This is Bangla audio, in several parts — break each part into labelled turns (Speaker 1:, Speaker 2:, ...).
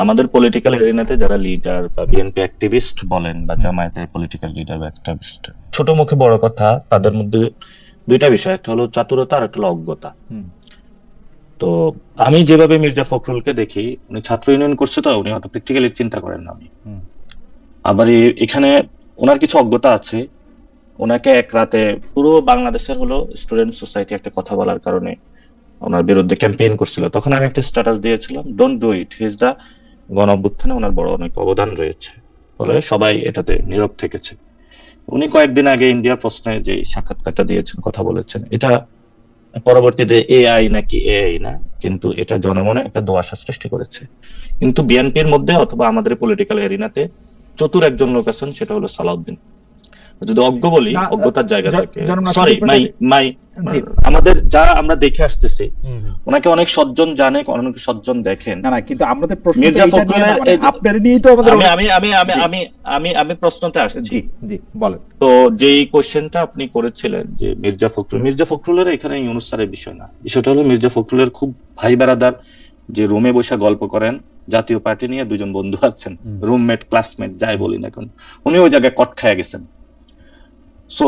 Speaker 1: আমাদের পলিটিক্যাল এরিনাতে যারা লিডার বা বিএনপি অ্যাক্টিভিস্ট বলেন বা জামায়াতের পলিটিক্যাল লিডার বা অ্যাক্টিভিস্ট ছোট মুখে বড় কথা তাদের মধ্যে দুইটা বিষয় একটা হলো চাতুরতা আর একটা হলো অজ্ঞতা। তো আমি যেভাবে মির্জা ফখরুলকে দেখি উনি ছাত্র ইউনিয়ন করছে তো উনি অত প্র্যাকটিক্যালি চিন্তা করেন না আমি আবার এখানে ওনার কিছু অজ্ঞতা আছে। ওনাকে এক রাতে পুরো বাংলাদেশের হলো স্টুডেন্ট সোসাইটি একটা কথা বলার কারণে ওনার বিরুদ্ধে ক্যাম্পেইন করছিল। তখন আমি একটা স্ট্যাটাস দিয়েছিলাম ডোন্ট ডু ইট হিজ দা গণ অভ্যুত্থানে ওনার বড় অনেক অবদান রয়েছে। ফলে সবাই এটাতে নীরব থেকেছে। উনি কয়েকদিন আগে ইন্ডিয়া প্রশ্নে যে সাক্ষাৎকারটা দিয়েছেন কথা বলেছেন এটা পরবর্তীতে এআই নাকি এআই না কিন্তু এটা জনমনে একটা দোয়াশা সৃষ্টি করেছে। কিন্তু বিএনপির মধ্যে অথবা আমাদের পলিটিক্যাল এরিনাতে চতুর একজন লোক আছেন সেটা হলো সালাউদ্দিন। যদি অজ্ঞ বলি অজ্ঞতার জায়গা থেকে। Sorry my my. আমাদের যা আমরা দেখে আসতেছি ওনাকে অনেক সজ্জন জানে অনেক সজ্জন দেখেন।
Speaker 2: না না কিন্তু আমাদের প্রশ্ন
Speaker 1: মির্জা ফখরুলের
Speaker 2: মানে আপনার নিয়েই তো আমাদের
Speaker 1: আমি আমি আমি আমি আমি আমি প্রশ্নতে আসছি।
Speaker 2: জি জি বলেন।
Speaker 1: তো যেই কোশ্চেনটা আপনি করেছিলেন যে মির্জা ফখরুল মির্জা ফখরুলের এখানে ইউনুস স্যারের বিষয় না। বিষয়টা হলো মির্জা ফখরুলের খুব ভাই বেড়াদার যে রুমে বসে গল্প করেন জাতীয় পার্টি নিয়ে দুজন বন্ধু আছেন। রুমমেট ক্লাসমেট যাই বলি না এখন উনি ওই জায়গায় কট খায় গেছেন। সো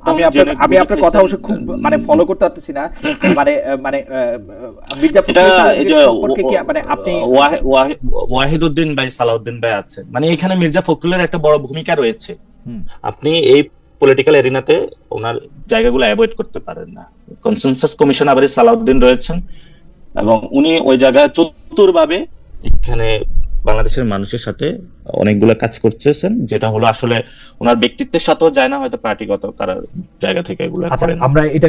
Speaker 2: আমি আপনার আমি আপনার কথা অবশ্য খুব মানে ফলো করতে পারতেছি না। মানে মানে আহ, আহ, মির্জা
Speaker 1: এটা
Speaker 2: ফখরুল
Speaker 1: এই যে
Speaker 2: সম্পর্কে কি মানে আপনি
Speaker 1: ওয়াহি- ওয়াহি- ওয়াহিদুদ্দিন ভাই সালাউদ্দিন ভাই আছে মানে এখানে মির্জা ফখরুলের একটা বড় ভূমিকা রয়েছে। আপনি এই পলিটিক্যাল এরিনাতে ওনার জায়গাগুলো অ্যাভয়েড করতে পারেন না। কনসেনসাস কমিশন আবার সালাউদ্দিন রয়েছেন। এবং উনি ওই জায়গায় চতুরভাবে এখানে বাংলাদেশের মানুষের সাথে অনেকগুলো কাজ করতেছেন যেটা হলো আসলে ওনার ব্যক্তিত্বের সাথেও যায় না হয়তো পার্টিগত কারার জায়গা থেকে এগুলো
Speaker 2: আচ্ছা আমরা এটা